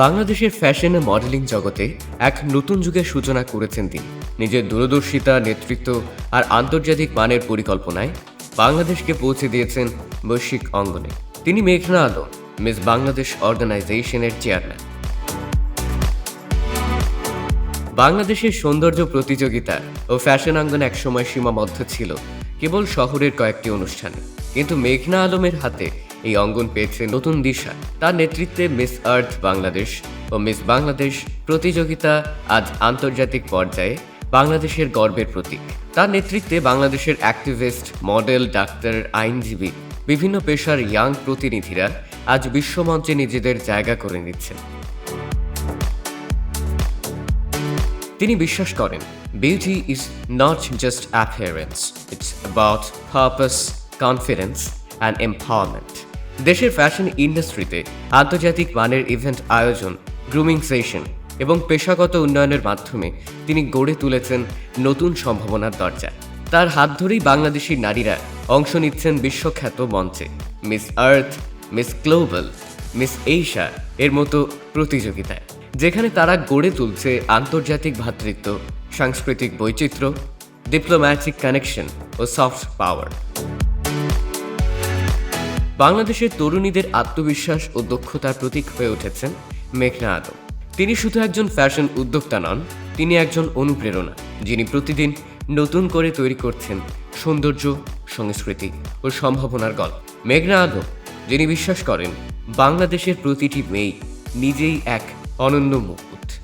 বাংলাদেশের fashion modelling জগতে এক নতুন যুগের সূচনা করেছেন তিনি। নিজের দূরদর্শিতা, নেতৃত্ব আর আন্তর্জাতিক মানের পরিকল্পনায় বাংলাদেশকে পৌঁছে দিয়েছেন বৈশ্বিক অঙ্গনে। তিনি মেঘনা আলম মিস বাংলাদেশ অর্গানাইজেশনের চেয়ারম্যান। বাংলাদেশের সৌন্দর্য প্রতিযোগিতা ও ফ্যাশন অঙ্গন একসময় সীমাবদ্ধ ছিল, কেবল শহরের কয়েকটি অনুষ্ঠানে। কিন্তু মেঘনা আলমের হাতে এই অঙ্গন পেয়েছে নতুন দিশা। তার নেতৃত্বে মিস আর্থ বাংলাদেশ ও মিস বাংলাদেশ প্রতিযোগিতা আজ আন্তর্জাতিক পর্যায়ে বাংলাদেশের গর্বের প্রতীক। তার নেতৃত্বে বাংলাদেশের অ্যাক্টিভিস্ট, মডেল, ডাক্তার, আইনজীবী, বিভিন্ন পেশার ইয়াং প্রতিনিধিরা আজ বিশ্বমঞ্চে নিজেদের জায়গা করে নিচ্ছেন। তিনি বিশ্বাস করেন beauty is not just appearance it's about purpose confidence and empowerment দেশের ফ্যাশন ইন্ডাস্ট্রিতে আন্তর্জাতিক মানের ইভেন্ট আয়োজন গ্রুমিং সেশন এবং পেশাগত উন্নয়নের মাধ্যমে তিনি গড়ে তুলেছেন নতুন সম্ভাবনার দরজা। তার হাত ধরেই বাংলাদেশি নারীরা অংশ নিচ্ছেন বিশ্বখ্যাত মঞ্চে। Miss Earth Miss Global Miss Asia এর মতো প্রতিযোগিতায়, যেখানে তারা গড়ে তুলছে আন্তর্জাতিক ভ্রাতৃত্ব সাংস্কৃতিক বৈচিত্র্য ডিপ্লোম্যাটিক কানেকশন ও সফট পাওয়ার বাংলাদেশের তরুণীদের আত্মবিশ্বাস ও দক্ষতার প্রতীক হয়ে উঠেছেন মেঘনা আদম। তিনি শুধু একজন ফ্যাশন উদ্যোক্তা নন, তিনি একজন অনুপ্রেরণা, যিনি প্রতিদিন নতুন করে তৈরি করছেন সৌন্দর্য, সংস্কৃতি ও সম্ভাবনার গল্প। মেঘনা আদম, যিনি বিশ্বাস করেন, বাংলাদেশের প্রতিটি মেয়ে নিজেই এক অনন্য মুকুট।